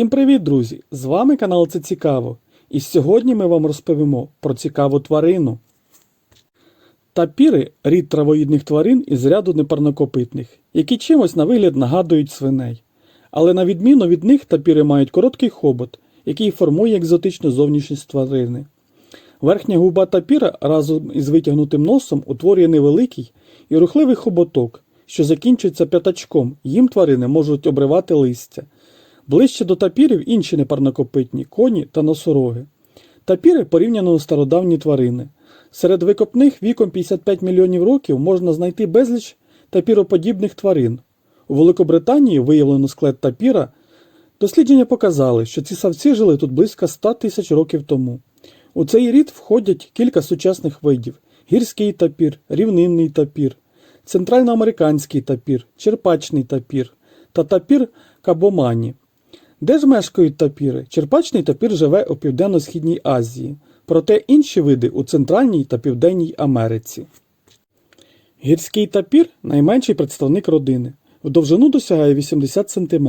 Всім привіт, друзі! З вами канал Це Цікаво. І сьогодні ми вам розповімо про цікаву тварину. Тапіри рід травоїдних тварин із ряду непарнокопитних, які чимось на вигляд нагадують свиней. Але на відміну від них тапіри мають короткий хобот, який формує екзотичну зовнішність тварини. Верхня губа тапіра разом із витягнутим носом утворює невеликий і рухливий хоботок, що закінчується п'ятачком, їм тварини можуть обривати листя. Ближче до тапірів інші непарнокопитні коні та носороги. Тапіри порівняно стародавні тварини. Серед викопних віком 55 мільйонів років можна знайти безліч тапіроподібних тварин. У Великобританії виявлено склад тапіра. Дослідження показали, що ці савці жили тут близько 100 тисяч років тому. У цей рід входять кілька сучасних видів: гірський тапір, рівнинний тапір, центральноамериканський тапір, черпачний тапір та тапір кабомані. Де ж мешкають тапіри? Черпачний тапір живе у Південно-Східній Азії, проте інші види у Центральній та Південній Америці. Гірський тапір найменший представник родини. В довжину досягає 80 см.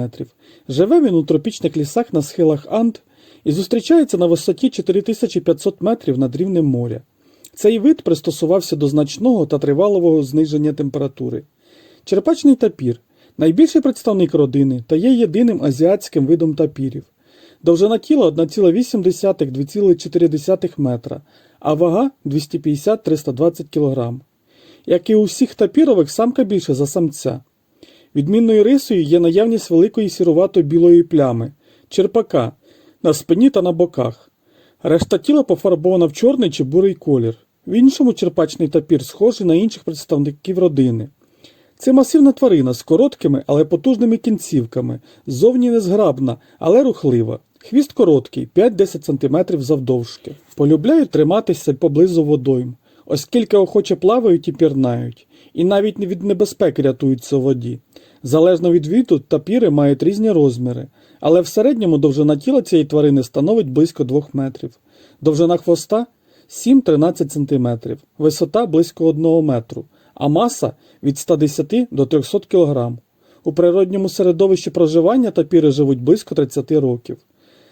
Живе він у тропічних лісах на схилах Анд і зустрічається на висоті 4500 метрів над рівнем моря. Цей вид пристосувався до значного та тривалого зниження температури. Черпачний тапір найбільший представник родини та є єдиним азіатським видом тапірів. Довжина тіла 1,8-2,4 метра, а вага 250-320 кг. Як і у всіх тапірових, самка більше за самця. Відмінною рисою є наявність великої сірувато-білої плями черпака на спині та на боках. Решта тіла пофарбована в чорний чи бурий колір. В іншому черпачний тапір схожий на інших представників родини. Це масивна тварина з короткими, але потужними кінцівками, ззовні незграбна, але рухлива. Хвіст короткий, 5-10 см завдовжки. Полюбляють триматися поблизу водойм, оскільки охоче плавають і пірнають, і навіть від небезпеки рятуються у воді. Залежно від виду, тапіри мають різні розміри, але в середньому довжина тіла цієї тварини становить близько 2 метрів. Довжина хвоста 7-13 см, висота близько 1 метру, а маса від 110 до 300 кг. У природньому середовищі проживання тапіри живуть близько 30 років.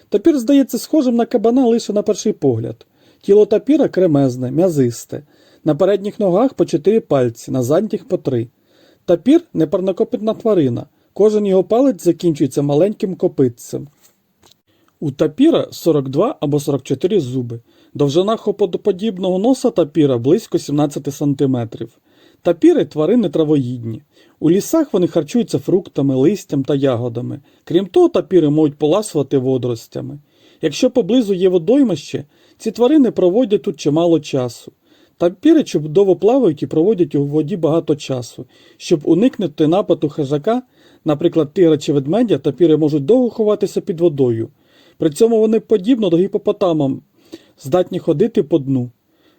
Тапір здається схожим на кабана лише на перший погляд. Тіло тапіра кремезне, м'язисте. На передніх ногах по 4 пальці, на задніх по 3. Тапір непарнокопитна тварина. Кожен його палець закінчується маленьким копитцем. У тапіра 42 або 44 зуби. Довжина хоподоподібного носа тапіра близько 17 см. Тапіри тварини травоїдні. У лісах вони харчуються фруктами, листям та ягодами. Крім того, тапіри можуть поласувати водоростями. Якщо поблизу є водоймище, ці тварини проводять тут чимало часу. Тапіри чудово плавають і проводять у воді багато часу. Щоб уникнути нападу хижака, наприклад, тигра чи ведмедя, тапіри можуть довго ховатися під водою. При цьому вони подібно до гіпопотамам здатні ходити по дну.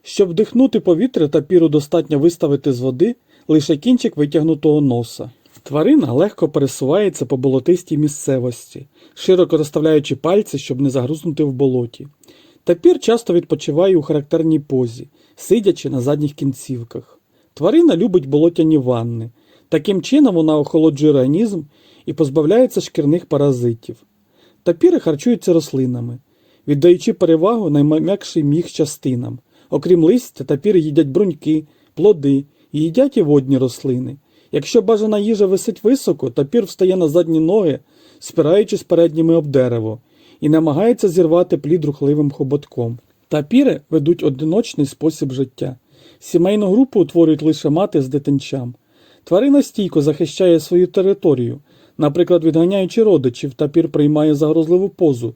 Щоб вдихнути повітря, тапіру достатньо виставити з води лише кінчик витягнутого носа. Тварина легко пересувається по болотистій місцевості, широко розставляючи пальці, щоб не загрузнути в болоті. Тапір часто відпочиває у характерній позі, сидячи на задніх кінцівках. Тварина любить болотяні ванни. Таким чином вона охолоджує організм і позбавляється шкірних паразитів. Тапіри харчуються рослинами, віддаючи перевагу найм'якшим їх частинам. Окрім листя, тапіри їдять бруньки, плоди їдять і водні рослини. Якщо бажана їжа висить високо, тапір встає на задні ноги, спираючись передніми об дерево, і намагається зірвати плід рухливим хоботком. Тапіри ведуть одиночний спосіб життя. Сімейну групу утворюють лише мати з дитинчам. Тварина стійко захищає свою територію. Наприклад, відганяючи родичів, тапір приймає загрозливу позу,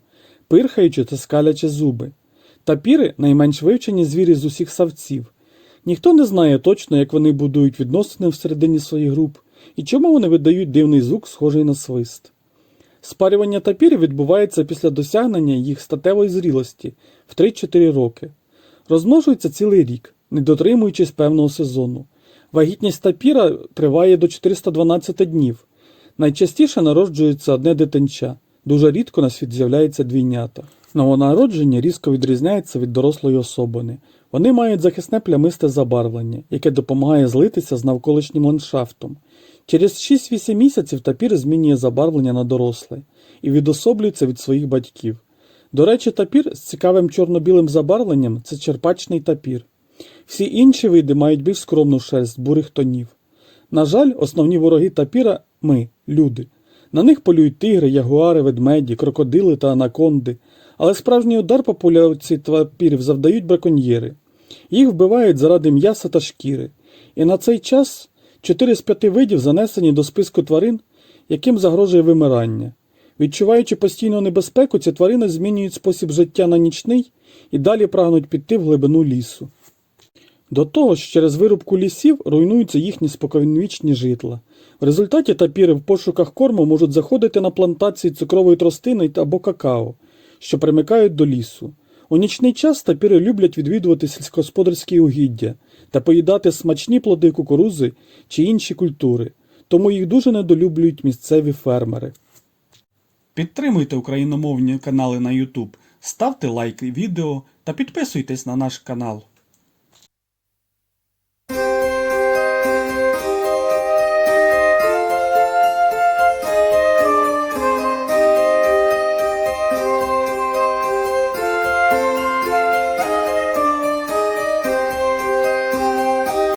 пирхаючи та скалячи зуби. Тапіри найменш вивчені звірі з усіх савців. Ніхто не знає точно, як вони будують відносини всередині своїх груп і чому вони видають дивний звук, схожий на свист. Спарювання тапірів відбувається після досягнення їх статевої зрілості в 3-4 роки. Розмножуються цілий рік, не дотримуючись певного сезону. Вагітність тапіра триває до 412 днів. Найчастіше народжується одне дитинча, дуже рідко на світ з'являється двійнята. Новонародження різко відрізняється від дорослої особини. Вони мають захисне плямисте забарвлення, яке допомагає злитися з навколишнім ландшафтом. Через 6-8 місяців тапір змінює забарвлення на доросле і відособлюється від своїх батьків. До речі, тапір з цікавим чорно-білим забарвленням це черпачний тапір. Всі інші види мають більш скромну шерсть бурих тонів. На жаль, основні вороги тапіра ми, люди. На них полюють тигри, ягуари, ведмеді, крокодили та анаконди, але справжній удар по популяції тапірів завдають браконьєри. Їх вбивають заради м'яса та шкіри. І на цей час 4 з 5 видів занесені до списку тварин, яким загрожує вимирання. Відчуваючи постійну небезпеку, ці тварини змінюють спосіб життя на нічний і далі прагнуть піти в глибину лісу. До того ж, через вирубку лісів руйнуються їхні споконвічні житла. В результаті тапіри в пошуках корму можуть заходити на плантації цукрової тростини або какао, що примикають до лісу. У нічний час тапіри люблять відвідувати сільськогосподарські угіддя та поїдати смачні плоди кукурузи чи інші культури, тому їх дуже недолюблюють місцеві фермери. Підтримуйте україномовні канали на YouTube, ставте лайки відео та підписуйтесь на наш канал.